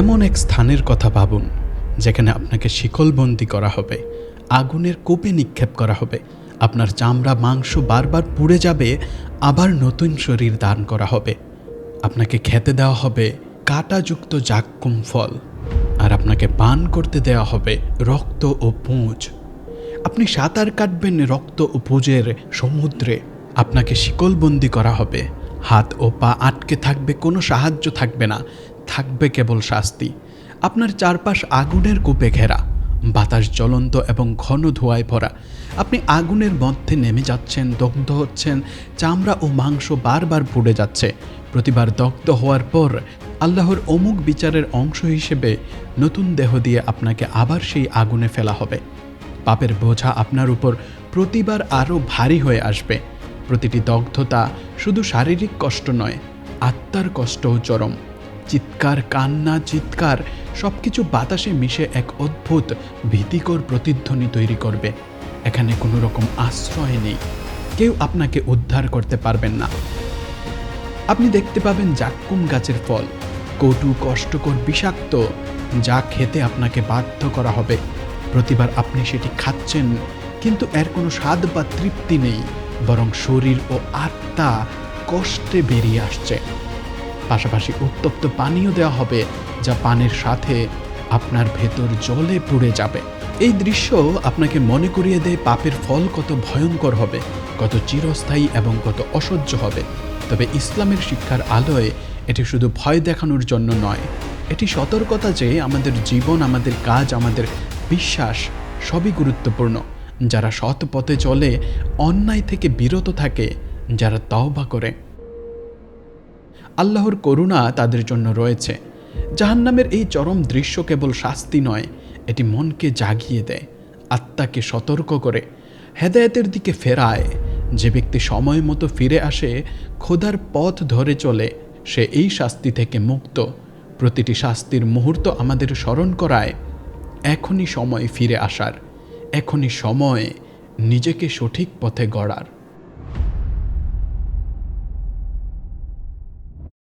এমন এক স্থানের কথা ভাবুন, যেখানে আপনাকে শিকলবন্দি করা হবে, আগুনের কোপে নিক্ষেপ করা হবে, আপনার চামড়া মাংস বারবার পুড়ে যাবে, আবার নতুন শরীর দান করা হবে। আপনাকে খেতে দেওয়া হবে কাঁটাযুক্ত জাক্কুম ফল, আর আপনাকে পান করতে দেওয়া হবে রক্ত ও পুঁজ। আপনি সাঁতার কাটবেন রক্ত ও পুঁজের সমুদ্রে, আপনাকে শিকলবন্দি করা হবে, হাত ও পা আটকে থাকবে, কোনো সাহায্য থাকবে না থাকবে কেবল শাস্তি। আপনার চারপাশ আগুনের কূপে ঘেরা। বাতাস জ্বলন্ত এবং ঘন ধোঁয়ায় ভরা। আপনি আগুনের মধ্যে নেমে যাচ্ছেন, দগ্ধ হচ্ছেন। চামড়া ও মাংস বারবার পুড়ে যাচ্ছে। প্রতিবার দগ্ধ হওয়ার পর আল্লাহর অমুক বিচারের অংশ হিসেবে নতুন দেহ দিয়ে আপনাকে আবার সেই আগুনে ফেলা হবে। পাপের বোঝা আপনার উপর প্রতিবার আরও ভারী হয়ে আসবে। প্রতিটি দগ্ধতা শুধু শারীরিক কষ্ট নয়, আত্মার কষ্টও চরম। চিৎকার, কান্না, চিৎকার সব কিছু বাতাসে মিশে এক অদ্ভুত, ভীতিকর প্রতিধ্বনি তৈরি করবে। এখানে কোনো রকম আশ্রয় নেই। কেউ আপনাকে উদ্ধার করতে পারবেন না। আপনি দেখতে পাবেন জাক্কুম গাছের ফল। কটু, কষ্টকর, বিষাক্ত, যা খেতে আপনাকে বাধ্য করা হবে। প্রতিবার আপনি সেটি খাচ্ছেন, কিন্তু এর কোনো স্বাদ বা তৃপ্তি নেই, বরং শরীর ও আত্মা কষ্টে বেরিয়ে আসছে। পাশাপাশি উত্তপ্ত পানীয় দেওয়া হবে যা পানের সাথে আপনার ভেতর জলে পুড়ে যাবে। এই দৃশ্য আপনাকে মনে করিয়ে দেয় পাপের ফল কত ভয়ঙ্কর হবে, কত চিরস্থায়ী এবং কত অসহ্য হবে। তবে ইসলামের শিক্ষার আলোয় এটি শুধু ভয় দেখানোর জন্য নয়, এটি সতর্কতা যে আমাদের জীবন, আমাদের কাজ, আমাদের বিশ্বাস সবই গুরুত্বপূর্ণ। যারা সৎ পথে চলে, অন্যায় থেকে বিরত থাকে, যারা তওবা করে। আল্লাহর করুণা তাদের জন্য রয়েছে। জাহান্নামের এই চরম দৃশ্য কেবল শাস্তি নয়, এটি মনকে জাগিয়ে দেয়, আত্মাকে সতর্ক করে, হেদায়েতের দিকে ফেরায়। যে ব্যক্তি সময় মতো ফিরে আসে, খোদার পথ ধরে চলে, সে এই শাস্তি থেকে মুক্ত। প্রতিটি শাস্তির মুহূর্ত আমাদের স্মরণ করায়, এখনই সময় ফিরে আসার, এখনই সময় নিজেকে সঠিক পথে গড়ার।